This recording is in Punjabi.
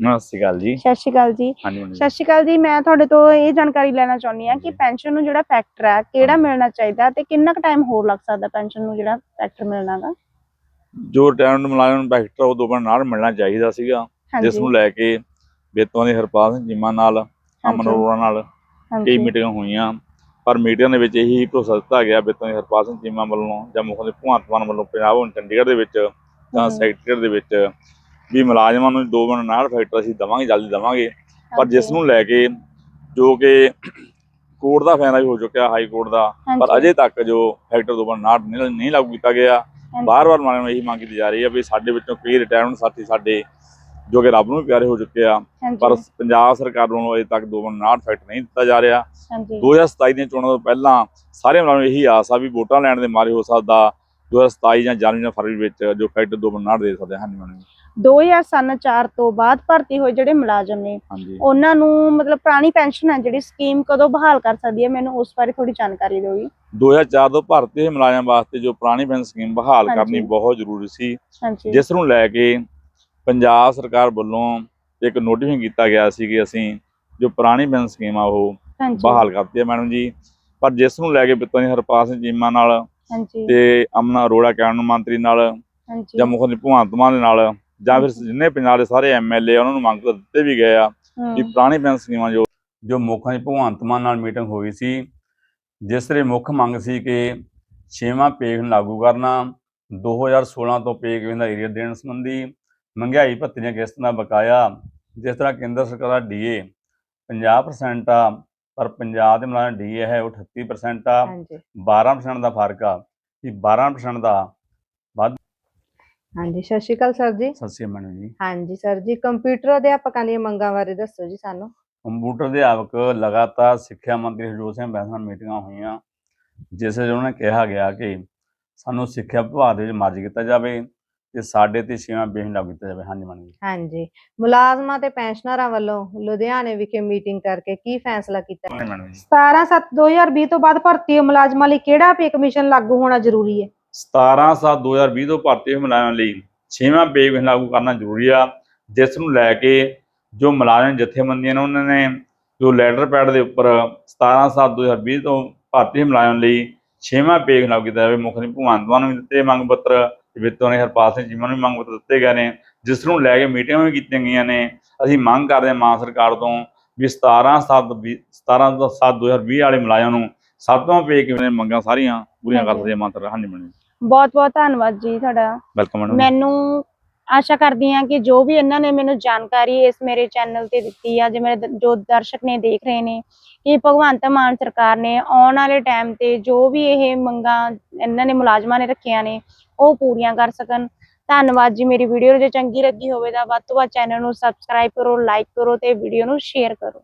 ਸਤਿ ਸ਼੍ਰੀ ਅਕਾਲ ਜੀ। ਸਤਿ ਸ਼੍ਰੀ ਅਕਾਲ ਜੀ। ਹਾਂਜੀ ਹਾਂਜੀ। ਸਤਿ ਸ਼੍ਰੀ ਅਕਾਲ ਜੀ ਮੈਂ ਤੁਹਾਡੇ ਤੋਂ ਇਹ ਜਾਣਕਾਰੀ ਲੈਣਾ ਚਾਹੁੰਦੀ ਹਾਂ ਕਿ ਪੈਨਸ਼ਨ ਨੂੰ ਜਿਹੜਾ ਫੈਕਟਰ ਹੈ ਕਿਹੜਾ ਮਿਲਣਾ ਚਾਹੀਦਾ ਤੇ ਕਿੰਨਾ ਕੁ ਟਾਈਮ ਹੋਰ ਲੱਗ ਸਕਦਾ ਪੈਨਸ਼ਨ ਨੂੰ ਜਿਹੜਾ ਫੈਕਟਰ ਮਿਲਣਾਗਾ ਜੋ ਰਿਟਾਇਰਡ ਮੁਲਾਜ਼ਮ ਬੈਕਟਰ ਉਹ ਦੋਬਾਰਾ ਨਾਲ ਮਿਲਣਾ ਚਾਹੀਦਾ ਸੀਗਾ। ਜਿਸ ਨੂੰ ਲੈ ਕੇ ਬੇਤੋਂ ਦੀ ਹਰਪਾਲ ਸਿੰਘ ਚੀਮਾ ਨਾਲ ਅਮਨ ਹਾਂਜੀ। ਅਰੋੜਾ ਨਾਲ ਕਈ ਹਾਂਜੀ ਮੀਟਿੰਗਾਂ ਹੋਈਆਂ। ਪਰ ਮੀਟਿੰਗਾਂ ਦੇ ਵਿੱਚ ਇਹੀ ਭਰੋਸਾ ਦਿੱਤਾ ਗਿਆ ਬੇਤੋਂ ਦੀ ਹਰਪਾਲ ਸਿੰਘ ਚੀਮਾ ਵੱਲੋਂ ਜਾਂ ਮੁੱਖ ਦੇ ਭਗਵੰਤ ਮਾਨ ਵੱਲੋਂ ਪੰਜਾਬ ਹੁਣ ਚੰਡੀਗੜ੍ਹ ਦੇ ਵਿੱਚ ਜਾਂ ਹਮ। ਸੈਕਟਰੀਏਟ ਦੇ ਵਿੱਚ ਵੀ ਮੁਲਾਜ਼ਮਾਂ ਨੂੰ ਦੋ ਬਣ ਨਾਲ ਫੈਕਟਰ ਅਸੀਂ ਦਵਾਂਗੇ ਜਲਦੀ ਦਵਾਂਗੇ। ਪਰ। ਜਿਸ ਨੂੰ ਲੈ ਕੇ ਜੋ ਕਿ ਕੋਰਟ ਦਾ ਫੈਸਲਾ ਵੀ ਹੋ ਚੁੱਕਿਆ ਹਾਈ ਕੋਰਟ ਦਾ ਪਰ। ਅਜੇ ਤੱਕ ਜੋ ਫੈਕਟਰ ਦੋ ਬਣ ਨਾਲ ਨਹੀਂ ਲਾਗੂ ਕੀਤਾ ਗਿਆ। ਬਾਰ-ਬਾਰ ਮਾਰਨ ਇਹੀ ਮੰਗ ਕੀਤੀ ਜਾ ਰਹੀ ਹੈ ਵੀ ਸਾਡੇ ਵਿੱਚੋਂ ਕਈ ਰਿਟਾਇਰਮੈਂਟ ਸਾਥੀ ਸਾਡੇ ਜੋ ਕਿ ਰੱਬ ਨੂੰ ਪਿਆਰੇ ਹੋ ਚੁੱਕੇ ਆ ਪਰ ਪੰਜਾਬ ਸਰਕਾਰ ਵੱਲੋਂ ਅਜੇ ਤੱਕ ਦੋ ਬਣ ਫੈਕਟ ਨਹੀਂ ਦਿੱਤਾ ਜਾ ਰਿਹਾ। ਹਾਂਜੀ। 2027 ਦੀਆਂ ਚੋਣਾਂ ਤੋਂ ਪਹਿਲਾਂ ਸਾਰੇ ਮੁਲਾਜ਼ਮਾਂ ਨੂੰ ਇਹੀ ਆਸ ਆ ਵੀ ਵੋਟਾਂ ਲੈਣ ਦੇ ਮਾਰੇ ਹੋ ਸਕਦਾ 2027 ਜਾਂ ਜਨਵਰੀ ਜਾਂ ਫਰਵਰੀ ਵਿੱਚ ਜੋ ਫੈਕਟ ਦੋ ਬਣ ਦੇ ਸਕਦੇ ਹਨ ਮੈਨੂੰ 2004 ਤੋਂ ਬਾਅਦ ਭਰਤੀ ਹੋਏ ਜਿਹੜੇ ਮੁਲਾਜ਼ਮ ਨੇ ਹਾਂਜੀ। ਉਹਨਾਂ ਨੂੰ ਮਤਲਬ ਪੁਰਾਣੀ ਪੈਨਸ਼ਨ ਹੈ ਜਿਹੜੀ ਸਕੀਮ ਕਦੋਂ ਬਹਾਲ ਕਰ ਸਕਦੀ ਹੈ? ਮੈਨੂੰ ਉਸ ਬਾਰੇ ਥੋੜੀ ਜਾਣਕਾਰੀ ਦਿਓ ਜੀ। 2004 ਤੋਂ ਭਰਤੀ ਹੋਏ ਮੁਲਾਜ਼ਮਾਂ ਵਾਸਤੇ ਜੋ ਪੁਰਾਣੀ ਪੈਨਸ਼ਨ ਸਕੀਮ ਬਹਾਲ ਹਾਂਜੀ। ਕਰਨੀ ਬਹੁਤ ਜ਼ਰੂਰੀ ਸੀ। ਹਾਂਜੀ। ਜਿਸ ਨੂੰ ਲੈ ਕੇ ਪੰਜਾਬ ਸਰਕਾਰ ਵੱਲੋਂ ਇੱਕ ਨੋਟੀਫਿਕੇਸ਼ਨ ਕੀਤਾ ਗਿਆ ਸੀ ਕਿ ਅਸੀਂ ਜੋ ਪੁਰਾਣੀ ਪੈਨਸ਼ਨ ਸਕੀਮ ਆ ਉਹ ਹਾਂਜੀ। ਬਹਾਲ ਕਰਤੀ ਹੈ ਮੈਡਮ ਜੀ। ਪਰ ਜਿਸ ਨੂੰ ਲੈ ਕੇ ਬਿੱਤਾਂ ਦੀ ਹਰਪਾਲ ਸਿੰਘ ਚੀਮਾ ਨਾਲ ਹਾਂਜੀ। ਤੇ ਅਮਨਾ ਅਰੋੜਾ ਕੈਬਨਿਟ ਮੰਤਰੀ ਨਾਲ ਹਾਂਜੀ। ਜਾਂ ਮੁੱਖ ਮੰਤਰੀ ਭਗਵੰਤ ਮਾਨ ਦੇ ਨਾਲ ਜਾਂ ਫਿਰ ਜਿੰਨੇ ਪੰਜਾਬ ਦੇ ਸਾਰੇ ਐਮਐਲਏ ਉਹਨਾਂ ਨੂੰ ਮੰਗ ਦਿੱਤੇ ਵੀ ਗਏ ਆ ਕਿ ਪੁਰਾਣੀ ਪੈਨਸ਼ਨ ਸਕੀਮਾਂ ਜੋ ਜੋ ਮੁੱਖ ਮੰਤਰੀ ਭਗਵੰਤ ਮਾਨ ਨਾਲ ਮੀਟਿੰਗ ਹੋਈ ਸੀ ਜਿਸ ਦੇ ਮੁੱਖ ਮੰਗ ਸੀ ਕਿ ਛੇਵਾਂ ਪੇ ਨੂੰ ਲਾਗੂ ਕਰਨਾ 2016 ਤੋਂ ਪੇ ਕਿਵੇਂ ਦਾ ਏਰੀਆ ਦੇਣ ਸੰਬੰਧੀ ਮਹਿੰਗਾਈ ਭੱਤੇ ਦੀਆਂ ਕਿਸ਼ਤਾਂ ਦਾ ਬਕਾਇਆ ਜਿਸ ਤਰ੍ਹਾਂ ਕੇਂਦਰ ਸਰਕਾਰ ਦਾ ਡੀਏ 50% ਆ ਪਰ ਪੰਜਾਬ ਦੇ ਮੁਲਾਜ਼ਮ ਡੀਏ ਹੈ ਉਹ 38% ਆ ਹਾਂਜੀ। 12% ਦਾ ਫ਼ਰਕ ਆ। ਕਿ 12% ਦਾ ਹਾਂਜੀ ਸਤਿ ਸ਼੍ਰੀ ਅਕਾਲ ਸਰ ਜੀ। ਸੱਸੀ ਮੈਡਮ ਜੀ। ਹਾਂਜੀ ਸਰ ਜੀ ਕੰਪਿਊਟਰ ਅਧਿਆਪਕਾਂ ਦੀਆਂ ਮੰਗਾਂ ਬਾਰੇ ਦੱਸੋ ਜੀ ਸਾਨੂੰ। ਕੰਪਿਊਟਰ ਅਧਿਆਪਕ ਲਗਾਤਾਰ ਸਿੱਖਿਆ ਮੰਤਰੀ ਹਰਜੋਤ ਸਿੰਘ ਬੈਂਸ ਨਾਲ ਮੀਟਿੰਗਾਂ ਹੋਈਆਂ ਜਿਸ ਵਿੱਚ ਉਹਨਾਂ ਨੇ ਕਿਹਾ ਗਿਆ ਕਿ ਸਾਨੂੰ ਸਿੱਖਿਆ ਵਿਭਾਗ ਦੇ ਵਿੱਚ ਮਰਜ ਕੀਤਾ ਜਾਵੇ ਤੇ ਸਾਡੇ ਤੇ ਛੇਵਾਂ ਬੇਹਨ ਲਾਗੂ ਕੀਤਾ ਜਾਵੇ। ਹਾਂਜੀ ਜੀ। ਹਾਂਜੀ ਮੁਲਾਜ਼ਮਾਂ ਤੇ ਪੈਨਸ਼ਨਰਾਂ ਵੱਲੋਂ ਲੁਧਿਆਣੇ ਵਿਖੇ ਮੀਟਿੰਗ ਕਰਕੇ ਕੀ ਫੈਸਲਾ ਕੀਤਾ? ਹਾਂਜੀ ਮੈਡਮ ਜੀ। 17/7/2020 ਤੋਂ ਬਾਅਦ ਭਰਤੀ ਮੁਲਾਜ਼ਮਾਂ ਲਈ ਕਿਹੜਾ ਪੇ ਕਮਿਸ਼ਨ ਲਾਗੂ ਹੋਣਾ ਜ਼ਰੂਰੀ ਹੈ? 17 7 2020 ਤੋਂ ਭਰਤੀ ਹੋਏ ਲਈ ਛੇਵਾਂ ਪੇ ਕਮਿਸ਼ਨ ਲਾਗੂ ਕਰਨਾ ਜ਼ਰੂਰੀ ਆ। ਜਿਸ ਨੂੰ ਲੈ ਕੇ ਜੋ ਮੁਲਾਜ਼ਮ ਜਥੇਬੰਦੀਆਂ ਨੇ ਉਹਨਾਂ ਨੇ ਜੋ ਲੈਟਰ ਪੈਡ ਦੇ ਉੱਪਰ 17 7 2020 ਤੋਂ ਭਰਤੀ ਹੋਏ ਲਈ ਛੇਵਾਂ ਪੇ ਕਮਿਸ਼ਨ ਲਾਗੂ ਕੀਤਾ ਜਾਵੇ। ਮੁੱਖ ਮੰਤਰੀ ਭਗਵੰਤ ਮਾਨ ਨੂੰ ਵੀ ਦਿੱਤੇ ਮੰਗ ਪੱਤਰ ਤੇ ਵਿੱਤੋਂ ਨੇ ਹਰਪਾਲ ਸਿੰਘ ਚੀਮਾ ਨੂੰ ਵੀ ਮੰਗ ਪੱਤਰ ਦਿੱਤੇ ਗਏ ਨੇ। ਜਿਸ ਨੂੰ ਲੈ ਕੇ ਮੀਟਿੰਗਾਂ ਵੀ ਕੀਤੀਆਂ ਗਈਆਂ ਨੇ। ਅਸੀਂ ਮੰਗ ਕਰਦੇ ਹਾਂ ਮਾਨ ਸਰਕਾਰ ਤੋਂ ਵੀ 17 7 17 ਤੋਂ 7 2020 ਵਾਲੇ ਮੁਲਾਜ਼ਮਾਂ ਨੂੰ ਸੱਤਵਾਂ ਪੇ ਕਿਵੇਂ ਮੰਗਾਂ ਸਾਰੀਆਂ ਪੂਰੀਆਂ ਕਰ। ਸਕਦੇ ਮਾਤਰ ਹਾਂਜੀ ਮੈਡਮ ਬਹੁਤ ਬਹੁਤ ਧੰਨਵਾਦ ਜੀ ਤੁਹਾਡਾ। ਵੈਲਕਮ ਮੈਡਮ ਮੈਨੂੰ ਆਸ਼ਾ ਕਰਦੀ ਹਾਂ ਕਿ ਜੋ ਵੀ ਇਹਨਾਂ ਨੇ ਮੈਨੂੰ ਜਾਣਕਾਰੀ ਇਸ ਮੇਰੇ ਚੈਨਲ ਤੇ ਦਿੱਤੀ ਆ ਜਿਵੇਂ ਦ- ਜੋ ਦਰਸ਼ਕ ਨੇ ਦੇਖ ਰਹੇ ਨੇ ਕਿ ਭਗਵੰਤ ਮਾਨ ਸਰਕਾਰ ਨੇ ਆਉਣ ਵਾਲੇ ਟਾਈਮ ਤੇ ਜੋ ਵੀ ਇਹ ਮੰਗਾਂ ਇਹਨਾਂ ਨੇ ਮੁਲਾਜ਼ਮਾਂ ਨੇ ਰੱਖੀਆਂ ਨੇ ਉਹ ਪੂਰੀਆਂ ਕਰ ਸਕਣ। ਧੰਨਵਾਦ ਜੀ ਮੇਰੀ ਵੀਡੀਓ ਜੇ ਚੰਗੀ ਲੱਗੀ ਹੋਵੇ ਤਾਂ ਵੱਧ ਤੋਂ ਵੱਧ ਚੈਨਲ ਨੂੰ ਸਬਸਕ੍ਰਾਈਬ ਕਰੋ ਲਾਈਕ ਕਰੋ ਤੇ ਵੀਡੀਓ ਨੂੰ ਸ਼ੇਅਰ ਕਰੋ।